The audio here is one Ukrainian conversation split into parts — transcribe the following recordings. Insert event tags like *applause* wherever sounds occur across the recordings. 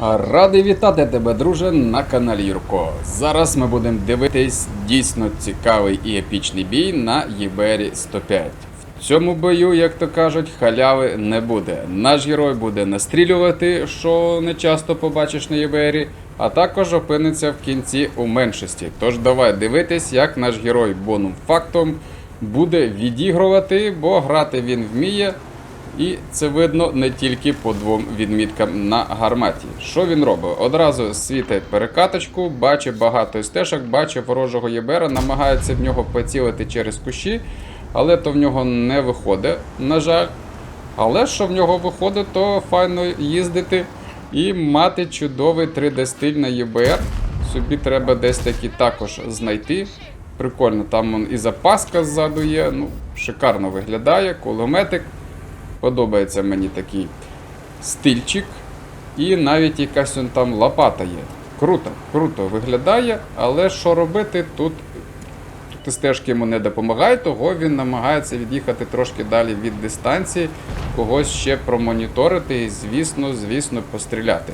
Радий вітати тебе, друже, на каналі Юрко. Зараз ми будемо дивитись дійсно цікавий і епічний бій на Єбері 105. В цьому бою, як то кажуть, халяви не буде. Наш герой буде настрілювати, що не часто побачиш на Єбері, а також опиниться в кінці у меншості. Тож давай дивитись, як наш герой бонум фактом буде відігрувати, бо грати він вміє. І це видно не тільки по двом відміткам на гарматі. Що він робить? Одразу світить перекаточку, бачить багато стежок, бачить ворожого єбера, намагається в нього поцілити через кущі, але то в нього не виходить, на жаль. Але що в нього виходить, то файно їздити і мати чудовий 3D-стиль на ЄБР. Собі треба десь таки також знайти. Прикольно, там і запаска ззаду є. Ну, шикарно виглядає, кулеметик. Подобається мені такий стильчик. І навіть якась он там лопата є. Круто, круто виглядає, але що робити тут? Тут стежки йому не допомагають, того він намагається від'їхати трошки далі від дистанції, когось ще промоніторити і, звісно, звісно, постріляти.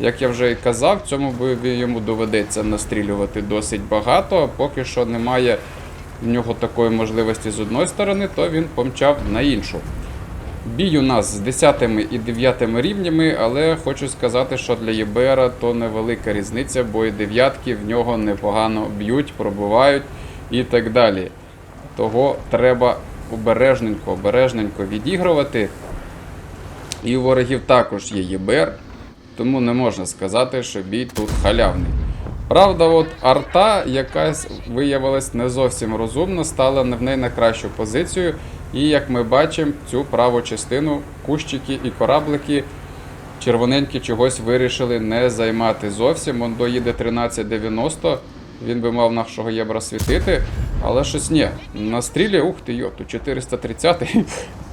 Як я вже і казав, в цьому бою йому доведеться настрілювати досить багато, а поки що немає в нього такої можливості з одної сторони, то він помчав на іншу. Бій у нас з 10 і 9 рівнями, але хочу сказати, що для ЄБРа то невелика різниця, бо і дев'ятки в нього непогано б'ють, пробивають і так далі. Того треба обережненько, обережненько відігрувати. І у ворогів також є ЄБР, тому не можна сказати, що бій тут халявний. Правда, от арта якась виявилась не зовсім розумна, стала не в неї на кращу позицію. І як ми бачимо, цю праву частину кущики і кораблики червоненькі чогось вирішили не займати зовсім. Он доїде 1390, він би мав нашого єбра світити, але щось ні. На стрілі, ух ти йоту, 430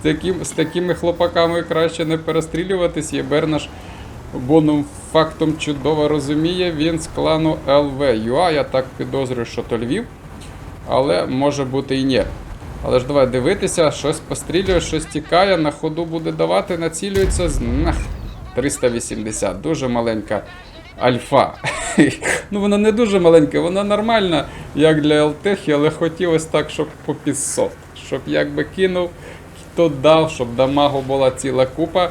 Таким, з такими хлопаками краще не перестрілюватись. Єбер наш бонум фактом чудово розуміє. Він з клану LV.UA. Я так підозрюю, що то Львів, але може бути і ні. Але ж давай дивитися, щось пострілює, щось тікає, на ходу буде давати, націлюється нах, 380. Дуже маленька альфа. *laughs* ну вона не дуже маленька, вона нормальна, як для ЛТХ, але хотілося так, щоб по 500. Щоб якби кинув, хто дав, щоб дамагу була ціла купа.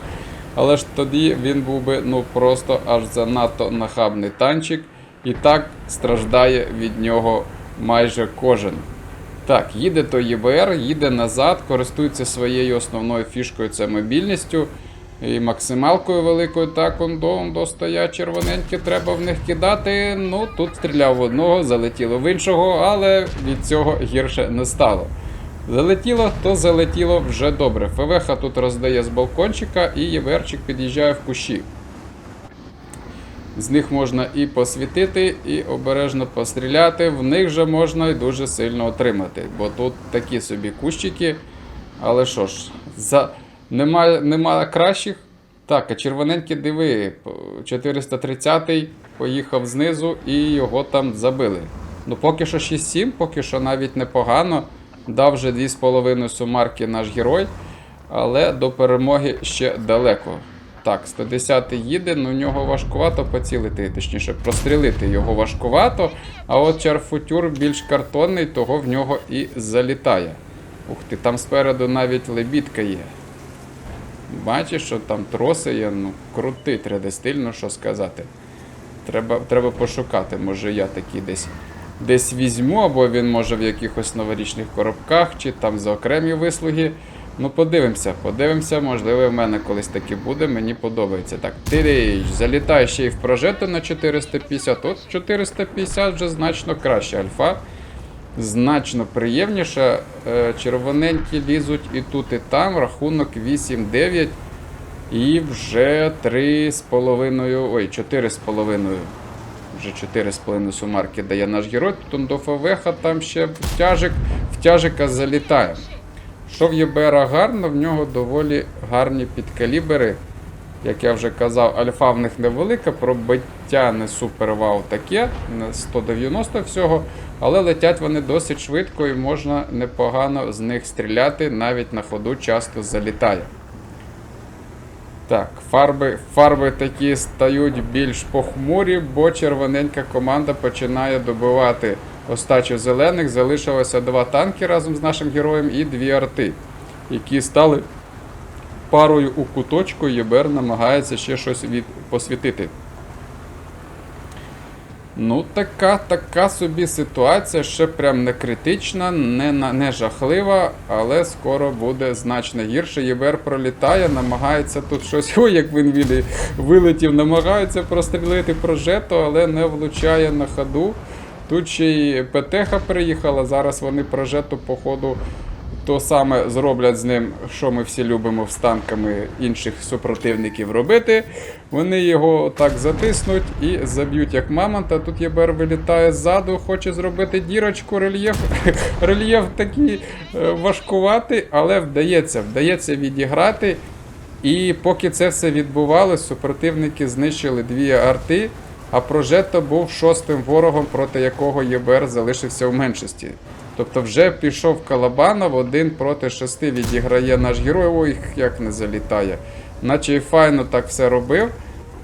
Але ж тоді він був би ну просто аж занадто нахабний танчик. І так страждає від нього майже кожен. Так, їде то ЄБР, їде назад, користується своєю основною фішкою, це мобільністю і максималкою великою. Так, он стоять червоненькі, треба в них кидати. Ну, тут стріляв в одного, залетіло в іншого, але від цього гірше не стало. Залетіло, то залетіло вже добре. ФВХ тут роздає з балкончика, і ЄВРчик під'їжджає в кущі. З них можна і посвітити, і обережно постріляти. В них же можна і дуже сильно отримати. Бо тут такі собі кущики. Але що ж, за... нема, нема кращих. Так, а червоненький диви, 430-й поїхав знизу і його там забили. Ну поки що 6-7, поки що навіть непогано. Дав вже 2,5 сумарки наш герой, але до перемоги ще далеко. Так, 110 їде, ну в нього важкувато поцілити, точніше, прострілити його важкувато. А от чарфутюр більш картонний, того в нього і залітає. Ух ти, там спереду навіть лебідка є. Бачиш, що там троси є, ну крутий 3D стиль, ну що сказати. Треба, треба пошукати, може я такий десь десь візьму, або він може в якихось новорічних коробках, чи там за окремі вислуги. Ну, подивимося, подивимося, можливо, в мене колись таке буде, мені подобається. Так, тиріч, залітає ще й в прожету на 450. От 450 вже значно краще альфа. Значно приємніше. Червоненькі лізуть і тут, і там. Рахунок 8-9. І вже 3,5. Ой, 4,5. Вже 4,5 сумарки дає наш герой. Тут до ФВХ там ще втяжик, втяжика залітає. Що в ЄБРа гарно, в нього доволі гарні підкалібери. Як я вже казав, альфа в них невелика, пробиття не супер вау таке, 190 всього, але летять вони досить швидко і можна непогано з них стріляти, навіть на ходу часто залітає. Так, фарби, фарби такі стають більш похмурі, бо червоненька команда починає добивати остачу зелених. Залишилося два танки разом з нашим героєм і дві арти, які стали парою у куточку. ЄБР намагається ще щось від... посвітити. Ну, така, така собі ситуація, ще прям не критична, не, не жахлива, але скоро буде значно гірше. ЄБР пролітає, намагається тут щось. Ой, як він вилетів, намагається прострілити прожету, але не влучає на ходу. Тут ще й ПТХ приїхала, зараз вони прожету, походу, то саме зроблять з ним, що ми всі любимо з танками інших супротивників робити. Вони його так затиснуть і заб'ють як мамонта. Тут ЄБР вилітає ззаду, хоче зробити дірочку, рельєф. *laughs* Рельєф такий е, важкуватий, але вдається, вдається відіграти. І поки це все відбувалось, супротивники знищили дві арти, а Прожетто був шостим ворогом, проти якого ЄБР залишився в меншості. Тобто вже пішов Калабанов, один проти шести відіграє наш герой. Ой, як не залітає. Наче і файно так все робив.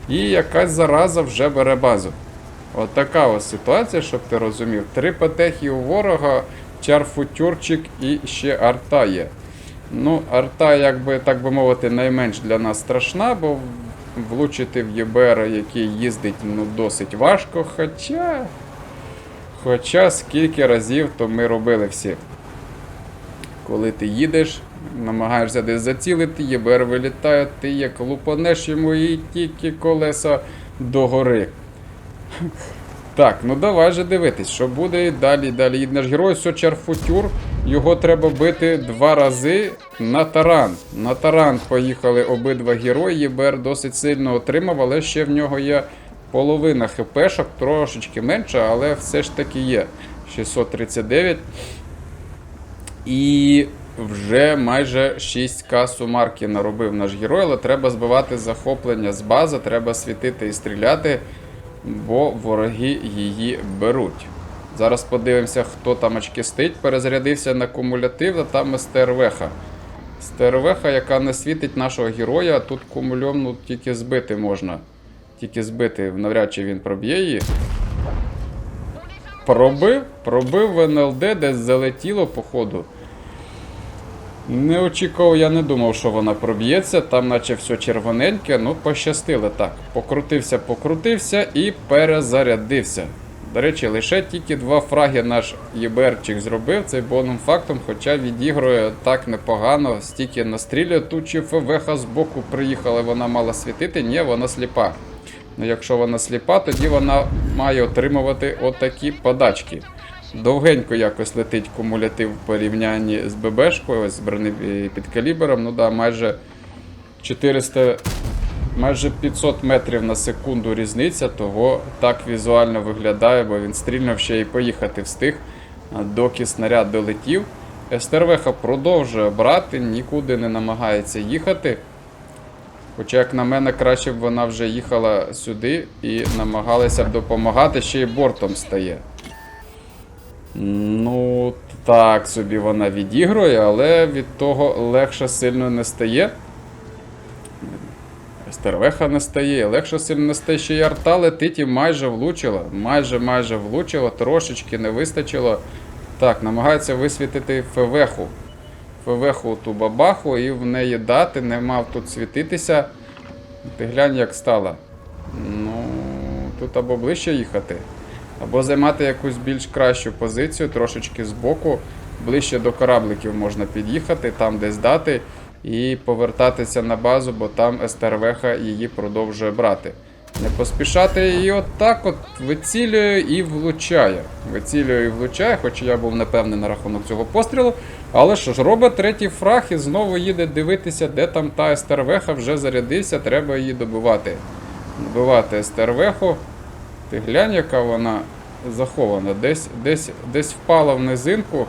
І якась зараза вже бере базу. От така ось ситуація, щоб ти розумів. Три патехи у ворога, чарфутюрчик і ще арта є. Ну, арта, якби так би мовити, найменш для нас страшна, бо влучити в ЄБР, який їздить ну, досить важко. Хоча. Хоча скільки разів то ми робили всі. Коли ти їдеш, намагаєшся десь зацілити, ЄБР вилітає, ти як лупанеш йому і тільки колеса догори. Так, ну давай же дивитись, що буде і далі. Далі їде герой, все чарфутюр. Його треба бити два рази на таран. На таран поїхали обидва герої. ЄБР досить сильно отримав, але ще в нього є половина хпшок, трошечки менше, але все ж таки є. 639. І вже майже 6к сумарки наробив наш герой, але треба збивати захоплення з бази, треба світити і стріляти, бо вороги її беруть. Зараз подивимося, хто там очкистить. Перезарядився на кумулятив, а там стервеха. Стервеха, яка не світить нашого героя, тут кумульом ну, тільки збити можна. Тільки збити, навряд чи він проб'є її. Пробив, пробив в НЛД, десь залетіло, походу. Не очікував, я не думав, що вона проб'ється. Там, наче все червоненьке, ну пощастило так. Покрутився, покрутився і перезарядився. До речі, лише тільки два фраги наш ЄБРчик зробив цей бонум фактом, хоча відігрує так непогано, стільки настрілює. Тут чи ФВХ з боку приїхала, вона мала світити, ні, вона сліпа. Ну, якщо вона сліпа, тоді вона має отримувати отакі подачки. Довгенько якось летить кумулятив в порівнянні з ББшкою, ось з бронепідкалібером. Ну да, майже 400, майже 500 метрів на секунду різниця, того так візуально виглядає, бо він стрільно ще й поїхати встиг, доки снаряд долетів. СТРВХ продовжує брати, нікуди не намагається їхати. Хоча, як на мене, краще б вона вже їхала сюди і намагалася б допомагати, ще й бортом стає. Ну, так собі вона відігрує, але від того легше сильно не стає. Стервеха не стає, легше сильно не стає, ще й арта летить і майже влучила. Майже майже влучила, трошечки не вистачило. Так, намагається висвітити ФВХу. ФВХу ту бабаху і в неї дати, не мав тут світитися. Ти глянь, як стала. Ну, тут або ближче їхати, або займати якусь більш кращу позицію, трошечки збоку, ближче до корабликів можна під'їхати, там десь дати і повертатися на базу, бо там СТРВХ її продовжує брати. Не поспішати і отак от вицілює і влучає. Вицілює і влучає, хоч я був непевний на рахунок цього пострілу. Але що ж, робить третій фраг і знову їде дивитися, де там та СТРВХ вже зарядився, треба її добивати. Добивати СТРВХу. Ти глянь, яка вона захована. Десь, десь, десь впала в низинку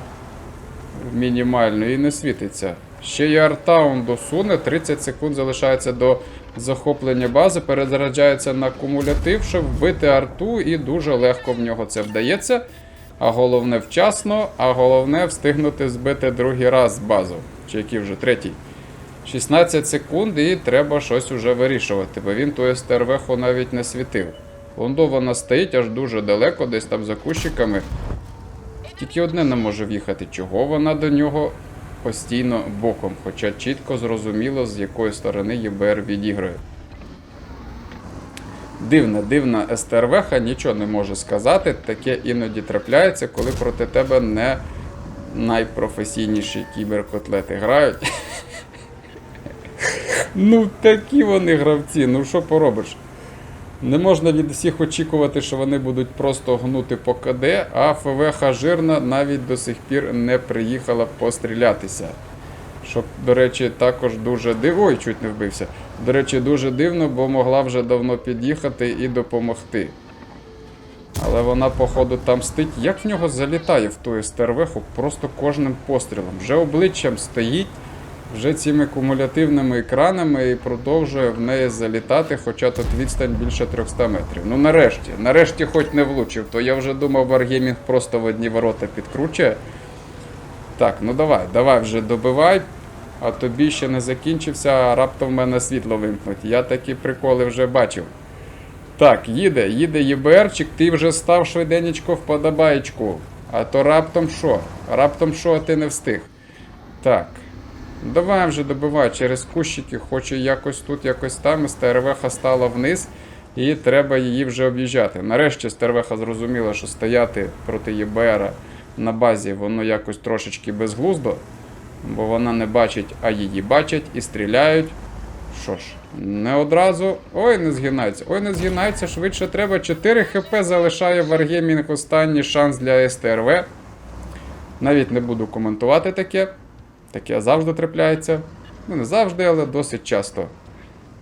мінімально і не світиться. Ще й артаун досуне, 30 секунд залишається до захоплення бази, перезаряджається на кумулятив, щоб вбити арту, і дуже легко в нього це вдається. А головне вчасно, а головне встигнути збити другий раз базу. Чи який вже третій. 16 секунд і треба щось уже вирішувати, бо він ту СТРВ навіть не світив. Лондо вона стоїть аж дуже далеко, десь там за кущиками. Тільки одне не може в'їхати, чого вона до нього постійно боком, хоча чітко зрозуміло, з якої сторони ЄБР відіграє. Дивна, дивна СТРВХ нічого не може сказати. Таке іноді трапляється, коли проти тебе не найпрофесійніші кіберкотлети грають. *laughs* Ну, такі вони гравці, ну що поробиш? Не можна від всіх очікувати, що вони будуть просто гнути по КД, а ФВХ жирна навіть до сих пір не приїхала пострілятися. Що, до речі, також дуже дивно. Ой, чуть не вбився. До речі, дуже дивно, бо могла вже давно під'їхати і допомогти. Але вона, походу, там стить. Як в нього залітає в ту стервеху просто кожним пострілом. Вже обличчям стоїть, вже цими кумулятивними екранами і продовжує в неї залітати, хоча тут відстань більше 300 метрів. Ну нарешті, нарешті хоч не влучив, то я вже думав, Wargaming просто в одні ворота підкручує. Так, ну давай, давай вже добивай. А тобі ще не закінчився, а раптом в мене світло вимкнуть. Я такі приколи вже бачив. Так, їде, їде ЄБРчик, ти вже став швиденечко вподобаєчку. А то раптом що? Раптом що, ти не встиг. Так. Давай вже добивай через кущики, хоче якось тут, якось там. Стервеха стала вниз, і треба її вже об'їжджати. Нарешті Стервеха зрозуміла, що стояти проти ЄБР на базі воно якось трошечки безглуздо, бо вона не бачить, а її бачать і стріляють. Що ж, не одразу. Ой, не згинається. Ой, не згинається, швидше треба. 4 хп залишає Wargaming останній шанс для СТРВ. Навіть не буду коментувати таке. Таке завжди трапляється. Ну, не завжди, але досить часто.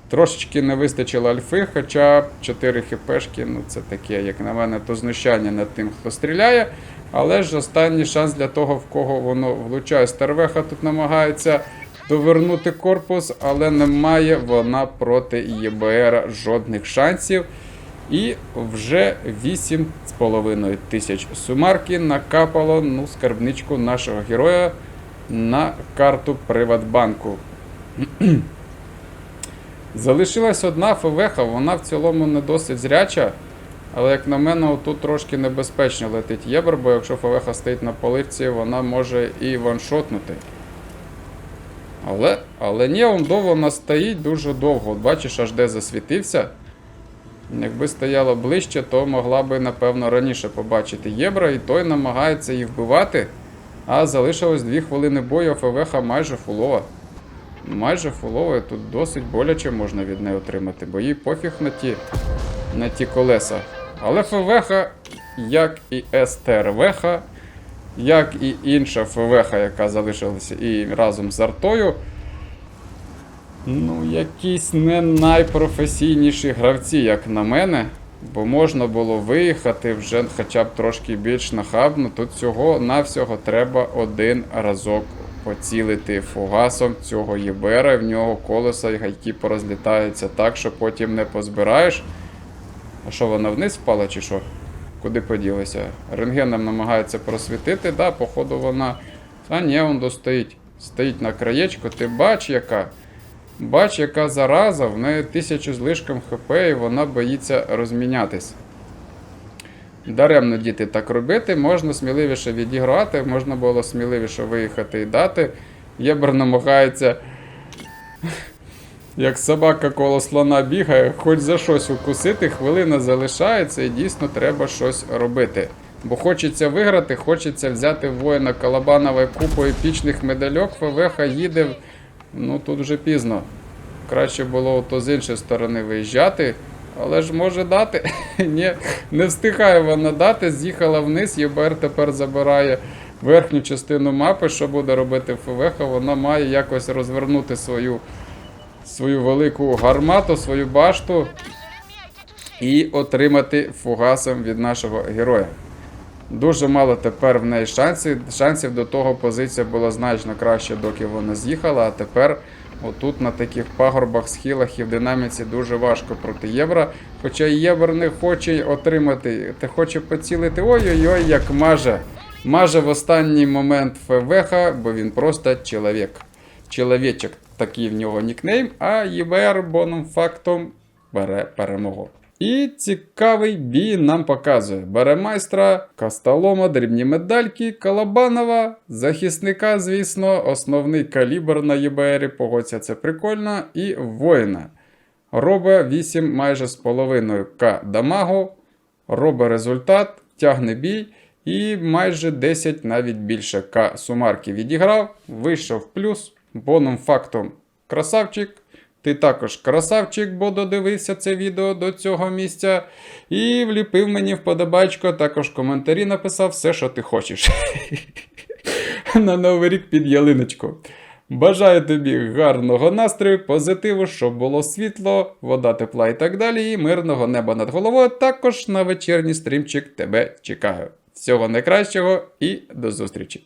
Трошечки не вистачило альфи, хоча 4 хпшки, ну це таке, як на мене, то знущання над тим, хто стріляє. Але ж останній шанс для того, в кого воно влучає. Старвеха тут намагається довернути корпус, але не має вона проти ЄБР жодних шансів. І вже 8,5 тисяч сумарки накапало ну, скарбничку нашого героя на карту Приватбанку. Залишилась одна ФВХ, вона в цілому не досить зряча. Але, як на мене, тут трошки небезпечно летить єбр, бо якщо ФВХ стоїть на поливці, вона може і ваншотнути. Але але ні, он довго вона стоїть дуже довго. От бачиш, аж де засвітився. Якби стояла ближче, то могла би, напевно, раніше побачити єбра, і той намагається її вбивати. А залишилось 2 хвилини бою, ФВХ майже фулова. Майже фулова, тут досить боляче можна від неї отримати, бо їй пофіг на ті, на ті колеса. Але ФВХ, як і СТРВХ, як і інша ФВХ, яка залишилася і разом з артою, ну, якісь не найпрофесійніші гравці, як на мене. Бо можна було виїхати вже хоча б трошки більш нахабно. Тут всього навсього треба один разок поцілити фугасом цього ЄБР, в нього колеса і гайки порозлітаються так, що потім не позбираєш. А що вона вниз впала чи що? Куди поділася? Рентгеном намагається просвітити, да, походу вона. А ні, он достоїть. Стоїть на краєчку, ти бач, яка. Бач, яка зараза, в неї тисячу з лишком хп, і вона боїться розмінятись. Даремно діти так робити, можна сміливіше відіграти, можна було сміливіше виїхати і дати. Єбер намагається, як собака коло слона бігає, хоч за щось укусити, хвилина залишається і дійсно треба щось робити. Бо хочеться виграти, хочеться взяти воїна Калабанової купу епічних медальок, ФВХ їде. Ну тут вже пізно. Краще було то з іншої сторони виїжджати. Але ж може дати. *laughs* Ні, не встигає вона дати, з'їхала вниз, ЄБР тепер забирає верхню частину мапи. Що буде робити ФВХ? Вона має якось розвернути свою, свою велику гармату, свою башту і отримати фугасом від нашого героя. Дуже мало тепер в неї шансів. Шансів до того позиція була значно краще, доки вона з'їхала, а тепер. Отут на таких пагорбах, схилах і в динаміці дуже важко проти євро. Хоча євро не хоче отримати, та хоче поцілити. Ой-ой-ой, як маже. Маже в останній момент ФВХ, бо він просто чоловік. Чоловічок. такий в нього нікнейм, а ЄБР боном фактом бере перемогу. І цікавий бій нам показує. Бере майстра, Костолома, дрібні медальки, Калабанова, захисника, звісно, основний калібр на ЄБРі, погодься, це прикольно, і воїна. Робить 8 майже з половиною К дамагу, робить результат, тягне бій і майже 10 навіть більше К сумарки відіграв, вийшов плюс, боном фактом красавчик. Ти також красавчик, бо додивився це відео до цього місця. І вліпив мені вподобачко, також коментарі написав все, що ти хочеш. *laughs* На новий рік під ялиночку. Бажаю тобі гарного настрою, позитиву, щоб було світло, вода тепла і так далі. І мирного неба над головою. Також на вечірній стрімчик тебе чекаю. Всього найкращого і до зустрічі!